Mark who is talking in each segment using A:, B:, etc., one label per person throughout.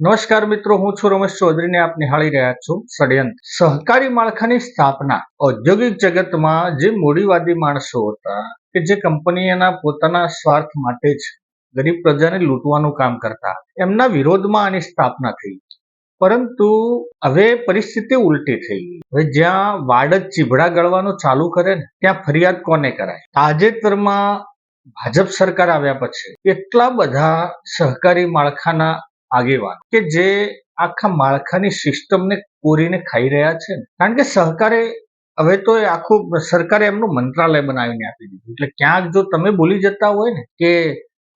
A: નમસ્કાર મિત્રો, હું છું રમેશ ચૌધરીને આપ નિહાળી રહ્યા છું ષડયંત્ર. સહકારી માળખાની સ્થાપના ઔદ્યોગિક જગતમાં જે મૂડીવાદી માણસો હતા કે જે કંપનીના પોતાના સ્વાર્થ માટે જ ગરીબ પ્રજાને લૂંટવાનું કામ કરતા, એમના વિરોધમાં આની સ્થાપના થઈ. પરંતુ હવે પરિસ્થિતિ ઉલટી થઈ. ગઈ હવે જ્યાં વાડ જ ચીભડા ગળવાનું ચાલુ કરે ને, ત્યાં ફરિયાદ કોને કરાય? તાજેતરમાં ભાજપ સરકાર આવ્યા પછી એટલા બધા સહકારી માળખાના આગેવાન. કે જે આખા માળખાની સિસ્ટમને કોરીને ખાઈ રહ્યા છે કારણ કે સહકારે હવે તો એ આખું સરકારે એમનું મંત્રાલય બનાવીને આપી દીધું. એટલે ક્યાંક જો તમે બોલી જતા હોય ને કે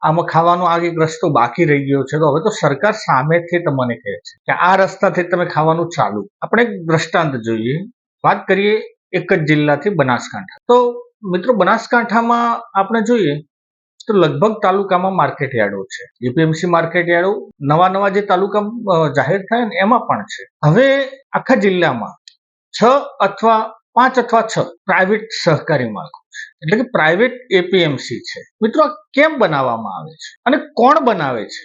A: આમાં ખાવાનો આ એક રસ્તો બાકી રહી ગયો છે, તો હવે તો સરકાર સામેથી તમને કહે છે કે આ રસ્તાથી તમે ખાવાનું ચાલુ. આપણે એક દ્રષ્ટાંત જોઈએ. વાત કરીએ એક જ જિલ્લાથી બનાસકાંઠા. તો મિત્રો બનાસકાંઠામાં આપણે જોઈએ તો લગભગ તાલુકામાં માર્કેટ યાર્ડો છે. એપીએમસી માર્કેટ યાર્ડો, નવા નવા જે તાલુકા જાહેર થાય ને એમાં પણ છે. હવે આખા જિલ્લામાં છ અથવા પાંચ અથવા છ પ્રાઇવેટ સહકારી માળખું એટલે કે પ્રાઇવેટ એપીએમસી છે. મિત્રો, આ કેમ બનાવવામાં આવે છે? અને કોણ બનાવે છે?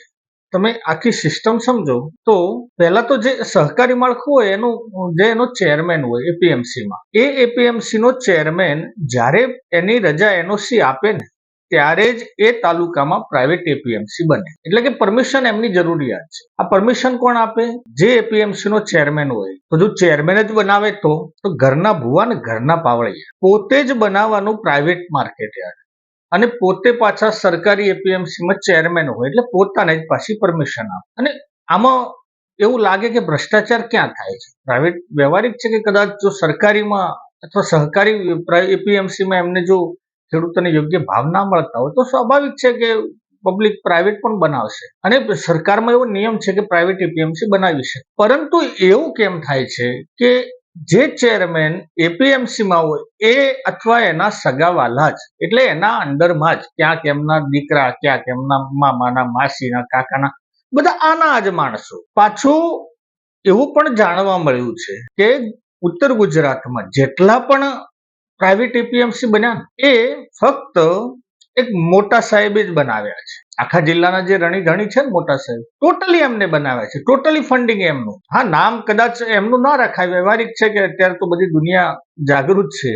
A: તમે આખી સિસ્ટમ સમજો. તો પહેલા તો જે સહકારી માળખું હોય, એનું, જે એનો ચેરમેન હોય એપીએમસીમાં એ એપીએમસી નો ચેરમેન જ્યારે એની રજા એનઓસી આપે ને ત્યારે જ એ તાલુકામાં પ્રાઇવેટ એપીએમસી બને. એટલે કે પરમિશન એમની જરૂરિયાત છે. આ પરમિશન કોણ આપે? જે એપીએમસી નો ચેરમેન હોય. તો જો ચેરમેન જ બનાવે તો તો ઘરના ભુવા ને ઘરના પાવળિયા પોતે જ બનાવવાનું પ્રાઇવેટ માર્કેટ યાર્ડ અને પોતે પાછા સરકારી એપીએમસી માં ચેરમેન હોય, એટલે પોતાને જ પાછી પરમિશન આપે. અને આમાં એવું લાગે કે ભ્રષ્ટાચાર ક્યાં થાય છે? પ્રાઇવેટ વ્યવહારિક છે કે કદાચ જો સરકારીમાં અથવા સહકારી એપીએમસીમાં એમને જો ખેડૂતોને યોગ્ય ભાવ ના મળતા હોય તો સ્વાભાવિક છે કે પબ્લિક પ્રાઇવેટ પણ બનાવશે. અને સરકારમાં એવો નિયમ છે કે પ્રાઇવેટ એપીએમસી બનાવી છે પરંતુ એવું કેમ થાય છે કે જે ચેરમેન એપીએમસીમાં હોય, એ અથવા એના સગાવાલા જ, એટલે એના અંડરમાં જ ક્યાંક એમના દીકરા, ક્યાંક એમના મામાના, માસીના, કાકાના, બધા આના જ માણસો. પાછું એવું પણ જાણવા મળ્યું છે કે ઉત્તર ગુજરાતમાં જેટલા પણ પ્રાઇવેટ એપીએમસી બન્યા એ ફક્ત એક મોટા સાહેબે જ બનાવ્યા છે. આખા જિલ્લાના જે રણી ધણી છે ને મોટા સાહેબ, ટોટલી એમને બનાવ્યા છે, ટોટલી ફંડિંગ એમનું. હા, નામ કદાચ એમનું ના રખાય, વ્યવહારિક છે કે અત્યારે તો બધી દુનિયા જાગૃત છે.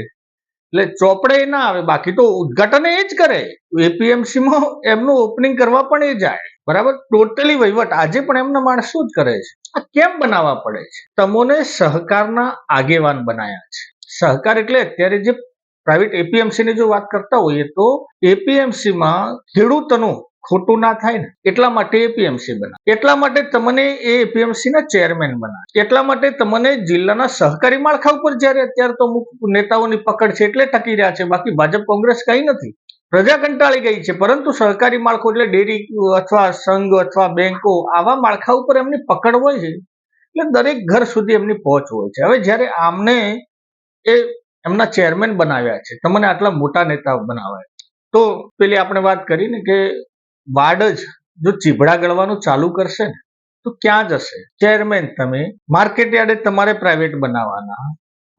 A: એટલે ચોપડે ના આવે, બાકી તો ઉદઘાટન એ જ કરે. એપીએમસી માં એમનું ઓપનિંગ કરવા પણ એ જાય. બરાબર? ટોટલી વહીવટ, આજે પણ એમના માણસો જ કરે છે. આ કેમ બનાવવા પડે છે? તમોને સહકારના આગેવાન બનાયા છે. સહકાર એટલે અત્યારે જે પ્રાઇવેટ એપીએમસીની જો વાત કરતા હોઈએ તો એપીએમસીમાં ખેડૂતનું ખોટું ના થાય ને, એટલા માટે એપીએમસી બનાવે. એટલા માટે તમને એ એપીએમસીના ચેરમેન બનાવે. એટલા માટે તમને જિલ્લાના સહકારી માળખા ઉપર જ્યારે અત્યારે તો અમુક નેતાઓની પકડ છે એટલે ટકી રહ્યા છે, બાકી ભાજપ કોંગ્રેસ કઈ નથી. પ્રજા કંટાળી ગઈ છે, પરંતુ સહકારી માળખું એટલે ડેરી અથવા સંઘ અથવા બેંકો આવા માળખા ઉપર એમની પકડ હોય છે, એટલે દરેક ઘર સુધી એમની પહોંચ હોય છે. હવે જ્યારે આમને એ એમના ચેરમેન બનાવ્યા છે. તમને આટલા મોટા નેતા બનાવ્યા. તો પેલી આપણે વાત કરી ને કે વાડ જ જો ચીભડા ગળવાનું ચાલુ કરશે ને, તો ક્યાં જશે? ચેરમેન તમે માર્કેટ યાર્ડે તમારે પ્રાઇવેટ બનાવવાના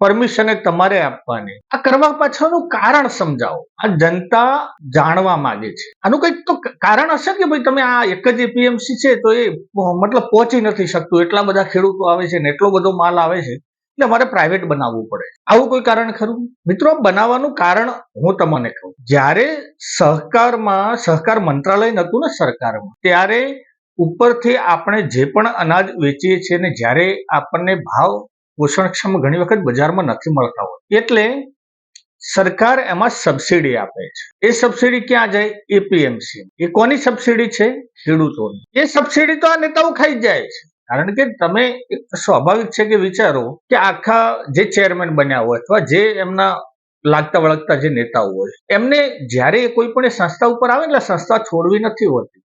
A: પરમિશન તમારે આપવાની. આ કરવા પાછળનું કારણ સમજાવો. આ જનતા જાણવા માંગે છે. આનું કંઈક તો કારણ હશે કે ભાઈ તમે આ એક જ એપીએમસી છે તો એ મતલબ પહોંચી નથી શકતું. એટલા બધા ખેડૂતો આવે છે ને, એટલો બધો માલ આવે છે. એટલે અમારે પ્રાઇવેટ બનાવવું પડે. આવું કોઈ કારણ ખરું? મિત્રો બનાવવાનું કારણ હું તમને કહું. જ્યારે સહકારમાં, સહકાર મંત્રાલય નતું ને સરકારમાં, ત્યારે ઉપરથી આપણે જે પણ અનાજ વેચીએ છીએ ને જ્યારે આપણને ભાવ પોષણક્ષમ ઘણી વખત બજારમાં નથી મળતા હોય, એટલે સરકાર એમાં સબસિડી આપે છે. એ સબસિડી ક્યાં જાય? એપીએમસી એ કોની સબસિડી છે? ખેડૂતોની. એ સબસિડી તો આ નેતાઓ ખાઈ જાય છે. કારણ કે તમે સ્વાભાવિક છે કે વિચારો કે આખા જે ચેરમેન બન્યા હોય અથવા જે એમના લાગતા વળગતા જે નેતાઓ હોય, એમને જ્યારે કોઈ પણ સંસ્થા ઉપર આવે એટલે સંસ્થા છોડવી નથી હોતી.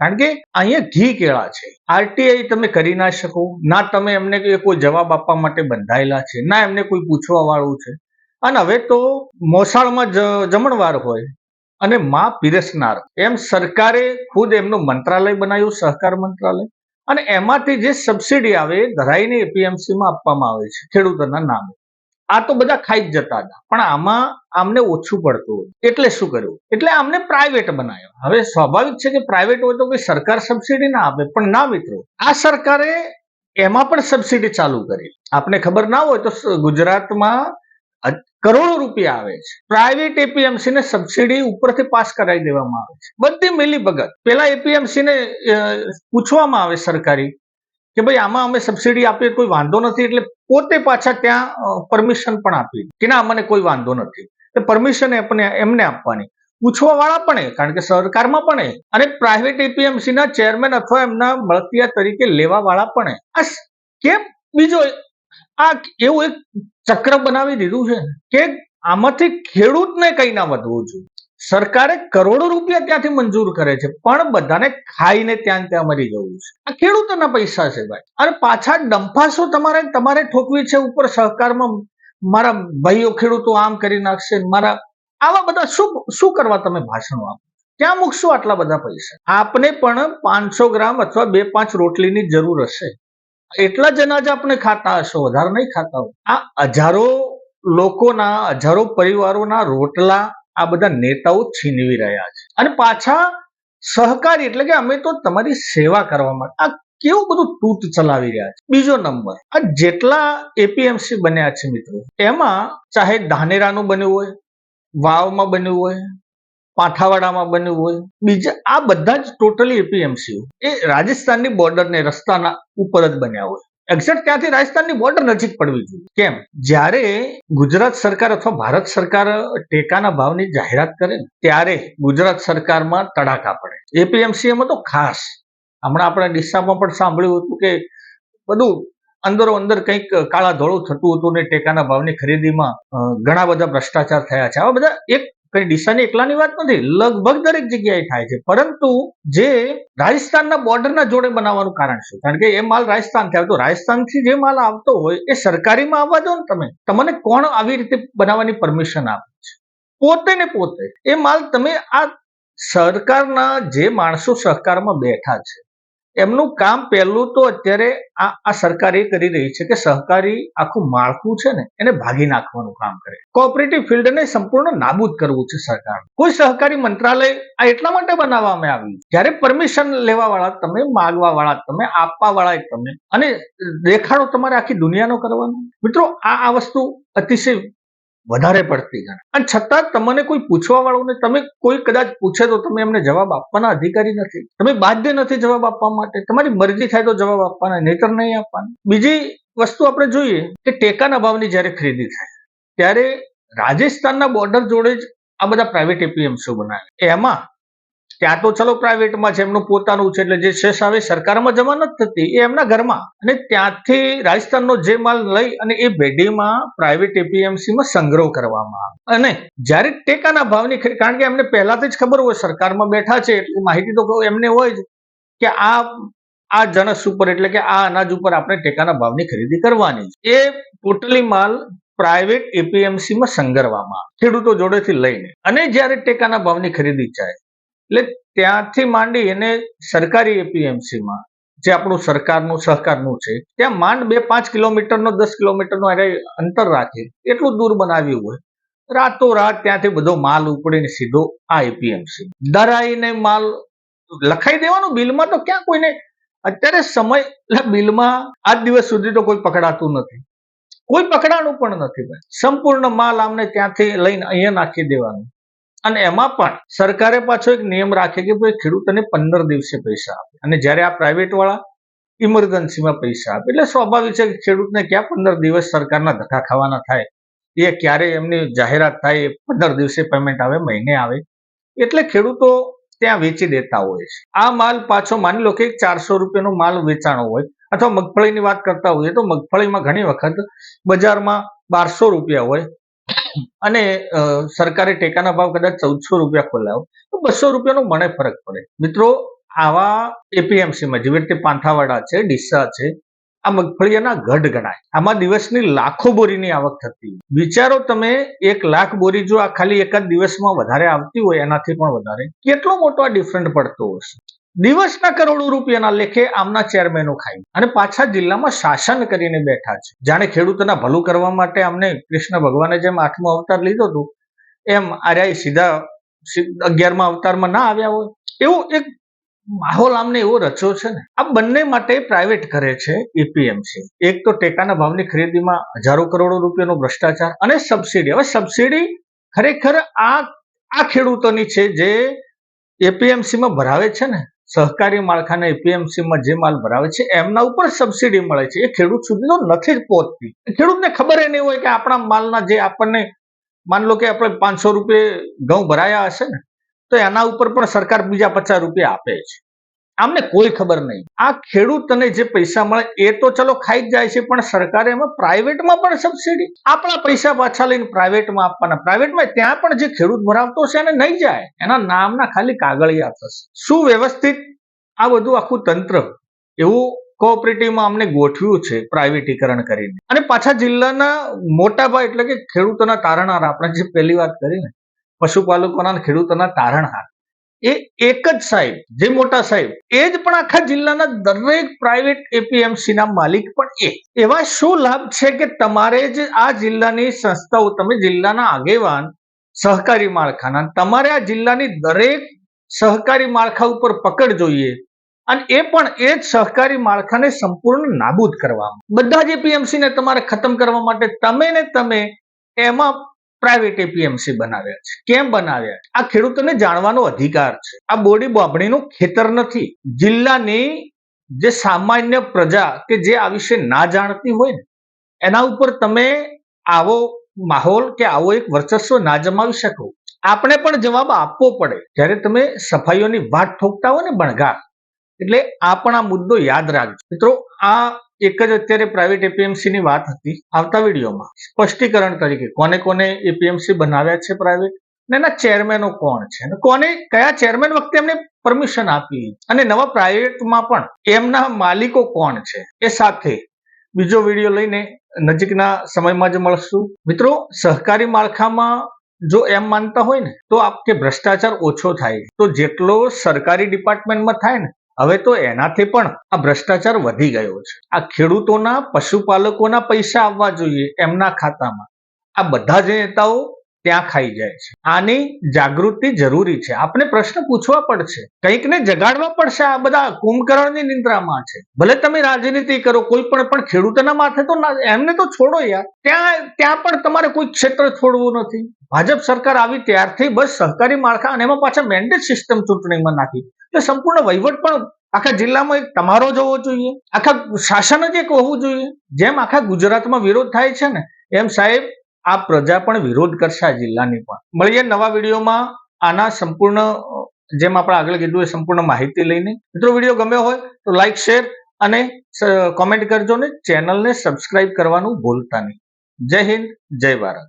A: કારણ કે અહીંયા ઘી કેળા છે. આરટીઆઈ તમે કરી ના શકો. ના તમે એમને કોઈ જવાબ આપવા માટે બંધાયેલા છે. ના એમને કોઈ પૂછવા વાળું છે. અને હવે તો મોસાળમાં જમણવાર હોય અને માં પીરસનાર. એમ સરકારે ખુદ એમનું મંત્રાલય બનાવ્યું, સહકાર મંત્રાલય. અને એમાંથી જે સબસિડી આવે એ ધરાઈને એપીએમસીમાં આપવામાં આવે છે, ખેડૂતોના નામે. આ તો બધા ખાઈ જ જતા હતા, પણ આમાં આમને ઓછું પડતું એટલે શું કર્યું? એટલે આમને પ્રાઇવેટ બનાવ્યો. હવે સ્વાભાવિક છે કે પ્રાઇવેટ હોય તો કોઈ સરકાર સબસિડી ના આપે, પણ ના મિત્રો, આ સરકારે એમાં પણ સબસિડી ચાલુ કરી. આપને ખબર ના હોય તો ગુજરાતમાં કરોડો રૂપિયા આવે છે. પ્રાઇવેટ એપીએમસી ને સબસિડી ઉપરથી પાસ કરાવી દેવામાં આવે છે. બધી મિલી ભગત પેલા એપીએમસી ને પૂછવામાં આવે સરકારી કે ભાઈ આમાં અમે સબસિડી આપીએ, કોઈ વાંધો નથી એટલે પોતે પાછા ત્યાં પરમિશન પણ આપી કે ના મને કોઈ વાંધો નથી. પરમિશન એમને એમને આપવાની. પૂછવા વાળા પણ કારણ કે સરકારમાં પણ એ. અને પ્રાઇવેટ એપીએમસી ના ચેરમેન અથવા એમના મળતિયા તરીકે લેવા વાળા પણ આ કેમ? બીજો આ એવું એક ચક્ર બનાવી દીધું છે કે આમાંથી ખેડૂતને કઈ ના વધવું જોઈએ. સરકારે કરોડો રૂપિયા ત્યાંથી મંજૂર કરે છે, પણ બધાને ખાઈને ત્યાં ત્યાં મરી જવું છે. આ ખેડૂતોના પૈસા છે ભાઈ. અને પાછા ડંફાસો તમારે તમારે ઠોકવી છે ઉપર સહકારમાં મારા ભાઈઓ ખેડૂતો આમ કરી નાખશે મારા આવા બધા શું શું કરવા તમે ભાષણો આપો? ક્યાં મૂકશો આટલા બધા પૈસા? આપને પણ પાંચસો ગ્રામ અથવા બે પાંચ રોટલીની જરૂર હશે. એટલા જ અનાજ આપણે ખાતા હશો, વધારે નહીં ખાતા આ હજારો લોકોના, હજારો પરિવારોના રોટલા આ બધા નેતાઓ છીનવી રહ્યા છે. અને પાછા સહકારી, એટલે કે અમે તો તમારી સેવા કરવા માટે, આ કેવું બધું તૂટ ચલાવી રહ્યા છે? બીજો નંબર, આ જેટલા એપીએમસી બન્યા છે મિત્રો, એમાં ચાહે ધાનેરાનું બન્યું હોય, વાવમાં બન્યું હોય પાઠાવાડામાં બન્યું હોય. બીજા, આ બધા જ ટોટલી એપીએમસી એ રાજસ્થાનની બોર્ડરને રસ્તાના ઉપર જ બન્યા હોય. એક્ઝેક્ટ ત્યાંથી રાજસ્થાનની બોર્ડર નજીક પડવી જોઈએ. કેમ? જ્યારે ગુજરાત સરકાર અથવા ભારત સરકાર ટેકાના ભાવની જાહેરાત કરે ને, ત્યારે ગુજરાત સરકારમાં તડાકા પડે. એપીએમસી એમાં તો ખાસ. હમણાં આપણે ડિસ્સામાં પણ સાંભળ્યું હતું કે બધું અંદરો અંદર કંઈક કાળા ધોળું થતું હતું ને ટેકાના ભાવની ખરીદીમાં ઘણા બધા ભ્રષ્ટાચાર થયા છે. આવા બધા એક કઈ ડીસાની એકલાની વાત નથી, લગભગ દરેક જગ્યાએ થાય છે. પરંતુ જે રાજસ્થાનના બોર્ડરના જોડે બનાવવાનું કારણ છે. કારણ કે એ માલ રાજસ્થાનથી આવતો રાજસ્થાનથી જે માલ આવતો હોય, એ સરકારીમાં આવવા દો ને તમે. તમને કોણ આવી રીતે બનાવવાની પરમિશન આપે છે? પોતે ને પોતે. એ માલ તમે આ સરકારના જે માણસો સહકારમાં બેઠા છે એમનું કામ પહેલું તો અત્યારે આ આ સરકાર એ કરી રહી છે કે સહકારી આખું માળખું છે ને, એને ભાગી નાખવાનું કામ કરે. કોઓપરેટિવ ફિલ્ડને સંપૂર્ણ નાબૂદ કરવું છે સરકાર કોઈ સહકારી મંત્રાલય આ એટલા માટે બનાવવામાં આવ્યું જ્યારે પરમિશન લેવા વાળા તમે માગવા વાળા તમે આપવા વાળા તમે, અને દેખાડો તમારે આખી દુનિયાનો કરવાનો? મિત્રો, આ આ વસ્તુ અતિશય વધારે પડતી ગણાય. અને છતાં તમને કોઈ પૂછવા વાળું તમે કોઈ કદાચ પૂછે તો તમે એમને જવાબ આપવાના અધિકારી નથી. તમે બાધ્ય નથી જવાબ આપવા માટે. તમારી મરજી થાય તો જવાબ આપવાના, નહીતર નહીં આપવાના. બીજી વસ્તુ આપણે જોઈએ કે ટેકાના ભાવની જ્યારે ખરીદી થાય, ત્યારે રાજસ્થાનના બોર્ડર જોડે જ આ બધા પ્રાઇવેટ એપીએમસીઓ બનાવે. એમાં ત્યાં તો ચલો પ્રાઇવેટમાં છે, એમનું પોતાનું છે, એટલે જે શેષ આવે સરકારમાં જમા નથી થતી, એ એમના ઘરમાં. અને ત્યાંથી રાજસ્થાનનો જે માલ લઈ અને એ ભેડીમાં પ્રાઇવેટ એપીએમસીમાં સંગ્રહ કરવામાં આવે. અને જ્યારે ટેકાના ભાવની કારણ કે એમને પહેલાથી જ ખબર હોય, સરકારમાં બેઠા છે એટલે માહિતી તો એમને હોય જ, કે આ આ જણસ ઉપર, એટલે કે આ અનાજ ઉપર આપણે ટેકાના ભાવની ખરીદી કરવાની. એ ટોટલી માલ પ્રાઇવેટ એપીએમસીમાં સંગ્રહવામાં ખેડૂતો જોડેથી લઈને. અને જ્યારે ટેકાના ભાવની ખરીદી થાય એટલે ત્યાંથી માંડી એને સરકારી એપીએમસીમાં, જે આપણું સરકારનું સહકારનું છે, ત્યાં માંડ બે પાંચ કિલોમીટરનો, દસ કિલોમીટરનો અરે અંતર રાખે, એટલું દૂર બનાવ્યું હોય, રાતોરાત ત્યાંથી બધો માલ ઉપડીને સીધો આ એપીએમસી. દરાઈને માલ લખાઈ દેવાનું બિલમાં તો ક્યાં કોઈને, અત્યારે સમય, એટલે બિલમાં આજ દિવસ સુધી તો કોઈ પકડાતું નથી. કોઈ પકડાનું પણ નથી ભાઈ. સંપૂર્ણ માલ આમને ત્યાંથી લઈને અહીંયા નાખી દેવાનું. અને એમાં પણ સરકારે પાછો એક નિયમ રાખે કે ભાઈ ખેડૂતોને પંદર દિવસે પૈસા આપે. અને જ્યારે આ પ્રાઇવેટ વાળા ઇમરજન્સીમાં પૈસા આપે. એટલે સ્વાભાવિક છે કે ખેડૂતને ક્યાં પંદર દિવસ સરકારના ધક્કા ખાવાના થાય? એ ક્યારે એમની જાહેરાત થાય પંદર દિવસે પેમેન્ટ આવે, મહિને આવે. એટલે ખેડૂતો ત્યાં વેચી દેતા હોય છે. આ માલ પાછો માની લો કે ચારસો રૂપિયાનો માલ વેચાણો હોય અથવા મગફળીની વાત કરતા હોઈએ તો મગફળીમાં ઘણી વખત બજારમાં બારસો રૂપિયા હોય અને સરકારે ટેકાના ભાવ કદાચ ચૌદસો રૂપિયા ખોલાવ, તો બસો રૂપિયાનો મને ફરક પડે. મિત્રો, આવા એપીએમસીમાં, જેવી રીતે પાંથાવાડા છે, ડીસા છે, આ મગફળીના ગઢ ગણાય. આમાં દિવસની લાખો બોરીની આવક થતી વિચારો તમે, એક લાખ બોરી જો આ ખાલી એકાદ દિવસમાં વધારે આવતી હોય, એનાથી પણ વધારે, કેટલો મોટો આ ડિફરન્ટ પડતો હશે? દિવસના કરોડો રૂપિયાના લેખે આમના ચેરમેનો ખાઈ. અને પાછા જિલ્લામાં શાસન કરીને બેઠા છે. જાણે ખેડૂતોના ભલું કરવા માટે અમને કૃષ્ણ ભગવાને જેમ આઠમો અવતાર લીધો હતો, એમ આર્યા સીધા અગિયારમા અવતારમાં ના આવ્યા હોય. એવો એક માહોલ આમને એવો રચ્યો છે ને. આ બંને માટે પ્રાઇવેટ કરે છે એપીએમસી એક તો ટેકાના ભાવની ખરીદીમાં હજારો કરોડો રૂપિયાનો ભ્રષ્ટાચાર અને સબસિડી. હવે સબસિડી ખરેખર આ આ ખેડૂતોની છે જે એપીએમસીમાં ભરાવે છે ને. સહકારી માળખાને એપીએમસીમાં જે માલ ભરાવે છે, એમના ઉપર સબસિડી મળે છે. એ ખેડૂત સુધી તો નથી જ પહોંચતી ખેડૂતને ખબર એ નહીં હોય કે આપણા માલના જે આપણને માન લો કે આપણે પાંચસો રૂપિયે ઘઉં ભરાયા હશે ને, તો એના ઉપર પણ સરકાર બીજા પચાસ રૂપિયા આપે છે. આમને કોઈ ખબર નહીં. આ ખેડૂતને જે પૈસા મળે એ તો ચલો ખાઈ જ જાય છે, પણ સરકારે એમાં પ્રાઇવેટમાં પણ સબસિડી આપણા પૈસા પાછા લઈને પ્રાઇવેટમાં આપવાના. પ્રાઇવેટમાં ત્યાં પણ જે ખેડૂત ભરાવતો છે એને નહીં જાય. એના નામના ખાલી કાગળિયા થશે. સુવ્યવસ્થિત આ બધું આખું તંત્ર? એવું કોઓપરેટિવમાં અમને ગોઠવ્યું છે પ્રાઇવેટીકરણ કરીને. અને પાછા જિલ્લાના મોટાભાઈ એટલે કે ખેડૂતોના તારણહાર. આપણે જે પહેલી વાત કરીને પશુપાલકોના ખેડૂતોના તારણહાર. એ એક જ સાહેબ, જે મોટા સાહેબ. એ જ પણ આખા જિલ્લાના દરેક પ્રાઇવેટ એપીએમસી ના માલિક પણ એ. એવા શું લાભ છે કે તમારે જ આ જિલ્લાની સંસ્થાઓ, તમે જિલ્લાના આગેવાન, સહકારી માળખાના, તમારે આ જિલ્લાની દરેક સહકારી માળખા ઉપર પકડ જોઈએ અને એ પણ એ જ સહકારી માળખાને સંપૂર્ણ નાબૂદ કરવામાં બધા જ એપીએમસી ને તમારે ખતમ કરવા માટે તમે ને તમે એમાં પ્રાઇવેટ એપીએમસી બનાવ્યા છે. કેમ બનાવ્યા છે? આ ખેડૂતોને જાણવાનો અધિકાર છે. આ બોડી બોબડીનું ખેતર નથી. જિલ્લાની જે સામાન્ય પ્રજા કે જે આ વિશે ના જાણતી હોય ને, એના ઉપર તમે આવો માહોલ કે આવો એક વર્ચસ્વ ના જમાવી શકો. આપણે પણ જવાબ આપવો પડે. જ્યારે તમે સફાઈઓની વાટ ઠોકતા હોય ને બણગા એટલે આ પણ આ મુદ્દો યાદ રાખજો. મિત્રો, આ એક જ અત્યારે પ્રાઇવેટ એપીએમસી ની વાત હતી, આવતા વિડીયોમાં. સ્પષ્ટીકરણ તરીકે, કોને કોને એપીએમસી બનાવ્યા છે પ્રાઇવેટ ને એના ચેરમેનો કોણ છે? અને કોને, કયા ચેરમેન વખતે એમને પરમિશન આપી? અને નવા પ્રાઇવેટમાં પણ એમના માલિકો કોણ છે? એ સાથે બીજો વીડિયો લઈને નજીકના સમયમાં જ મળશું. મિત્રો, સહકારી માળખામાં જો એમ માનતા હોય ને, તો આપ કે ભ્રષ્ટાચાર ઓછો થાય. તો જેટલો સરકારી ડિપાર્ટમેન્ટમાં થાય ને હવે તો એનાથી પણ આ ભ્રષ્ટાચાર વધી ગયો છે. આ ખેડૂતોના, પશુપાલકોના પૈસા આવવા જોઈએ એમના ખાતામાં. આ બધા જ નેતાઓ ત્યાં ખાઈ જાય છે. આની જાગૃતિ જરૂરી છે. આપણે પ્રશ્ન પૂછવા પડશે. કંઈક ને જગાડવા પડશે આ બધા કુંભકર્ણની નિંદ્રામાં છે. ભલે તમે રાજનીતિ કરો, કોઈ પણ પણ ખેડૂતોના માથે તો એમને તો છોડો યાર. ત્યાં ત્યાં પણ તમારે કોઈ ક્ષેત્ર છોડવું નથી. ભાજપ સરકાર આવી ત્યારથી બસ સહકારી માળખા અને એમાં પાછા મેન્ડેટ સિસ્ટમ ચૂંટણીમાં નાખી. એટલે સંપૂર્ણ વહીવટ પણ આખા જિલ્લામાં એક તમારો જ હોવો જોઈએ. આખા શાસન જ એક હોવું જોઈએ. જેમ આખા ગુજરાતમાં વિરોધ થાય છે ને, એમ સાહેબ આ પ્રજા પણ વિરોધ કરશે આ જિલ્લાની પણ. મળીએ નવા વિડીયોમાં. આના સંપૂર્ણ, જેમ આપણે આગળ કીધું એ સંપૂર્ણ માહિતી લઈને. મિત્રો, વીડિયો ગમ્યો હોય તો લાઈક શેર અને કોમેન્ટ કરજો ને. ચેનલને સબસ્ક્રાઇબ કરવાનું ભૂલતા નહીં. જય હિન્દ, જય ભારત.